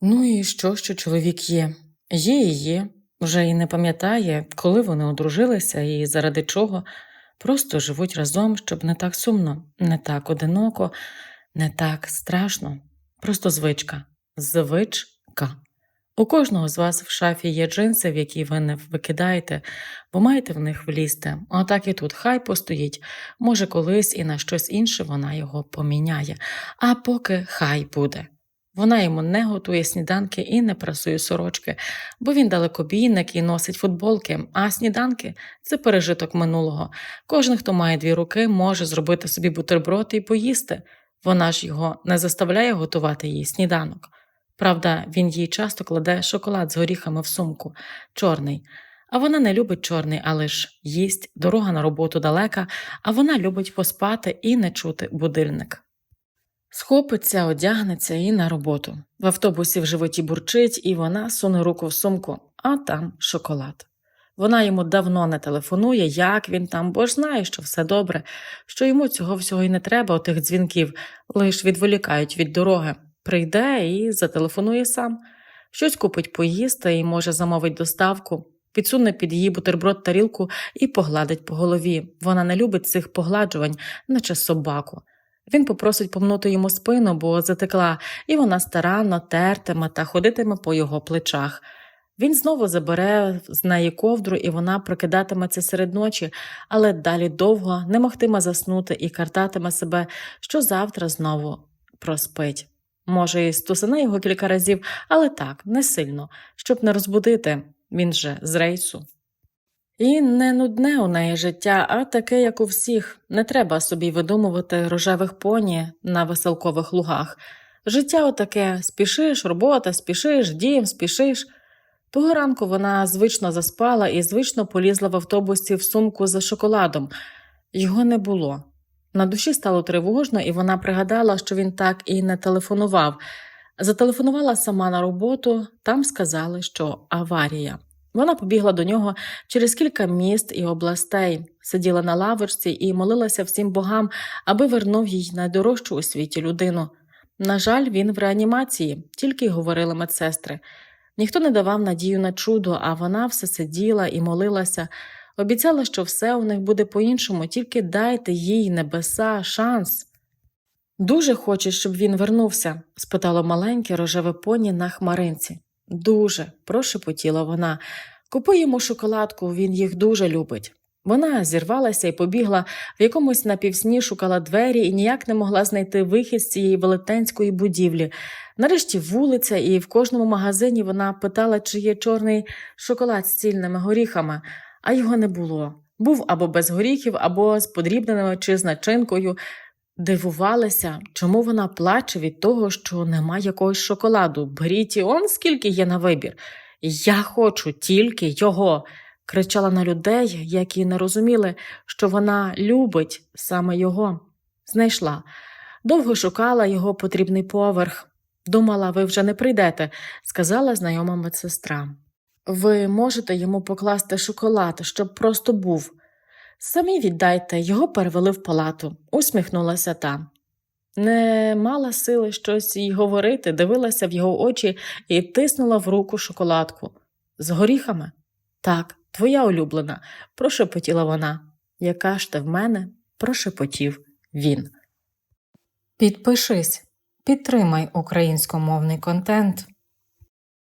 Ну і що, що чоловік є? Є і є. Вже і не пам'ятає, коли вони одружилися і заради чого. Просто живуть разом, щоб не так сумно, не так одиноко, не так страшно. Просто звичка. Звичка. У кожного з вас в шафі є джинси, в які ви не викидаєте, бо маєте в них влізти. Отак і тут хай постоїть. Може, колись і на щось інше вона його поміняє. А поки хай буде. Вона йому не готує сніданки і не прасує сорочки, бо він далекобійник і носить футболки, а сніданки це пережиток минулого. Кожен, хто має дві руки, може зробити собі бутерброд і поїсти. Вона ж його не заставляє готувати їй сніданок. Правда, він їй часто кладе шоколад з горіхами в сумку, чорний. А вона не любить чорний, але ж їсть, дорога на роботу далека, а вона любить поспати і не чути будильник. Схопиться, одягнеться і на роботу. В автобусі в животі бурчить, і вона суне руку в сумку, а там шоколад. Вона йому давно не телефонує, як він там, бо ж знає, що все добре, що йому цього всього і не треба, отих дзвінків, лиш відволікають від дороги. Прийде і зателефонує сам. Щось купить поїсти і може замовить доставку, підсуне під її бутерброд тарілку і погладить по голові. Вона не любить цих погладжувань, наче собаку. Він попросить помнути йому спину, бо затекла, і вона старанно тертиме та ходитиме по його плечах. Він знову забере з неї ковдру, і вона прокидатиметься серед ночі, але далі довго не могтиме заснути і картатиме себе, що завтра знову проспить. Може, і стусане його кілька разів, але так, не сильно, щоб не розбудити він же з рейсу. І не нудне у неї життя, а таке, як у всіх. Не треба собі видумувати рожевих поні на веселкових лугах. Життя отаке спішиш, робота, спішиш, дім, спішиш. Того ранку вона звично заспала і звично полізла в автобусі в сумку за шоколадом. Його не було. На душі стало тривожно, і вона пригадала, що він так і не телефонував. Зателефонувала сама на роботу, там сказали, що аварія. Вона побігла до нього через кілька міст і областей, сиділа на лавочці і молилася всім богам, аби вернув їй найдорожчу у світі людину. На жаль, він в реанімації, тільки й говорили медсестри. Ніхто не давав надію на чудо, а вона все сиділа і молилася, обіцяла, що все у них буде по-іншому, тільки дайте їй небеса, шанс. Дуже хочеш, щоб він вернувся? спитало маленьке рожеве поні на хмаринці. Дуже, прошепотіла вона. Купи йому шоколадку, він їх дуже любить. Вона зірвалася і побігла, в якомусь напівсні шукала двері і ніяк не могла знайти вихід з цієї велетенської будівлі. Нарешті вулиця, і в кожному магазині вона питала, чи є чорний шоколад з цільними горіхами, а його не було. Був або без горіхів, або з подрібненими чи з начинкою. Дивувалася, чому вона плаче від того, що нема якогось шоколаду. Беріть і он скільки є на вибір. Я хочу тільки його. кричала на людей, які не розуміли, що вона любить саме його. Знайшла. Довго шукала його потрібний поверх. Думала, ви вже не прийдете, сказала знайома медсестра. Ви можете йому покласти шоколад, щоб просто був. Самі віддайте, його перевели в палату, усміхнулася та. Не мала сили щось їй говорити, дивилася в його очі і тиснула в руку шоколадку. З горіхами? Так, твоя улюблена, прошепотіла вона. Яка ж ти в мене? прошепотів він. Підпишись, підтримай українськомовний контент.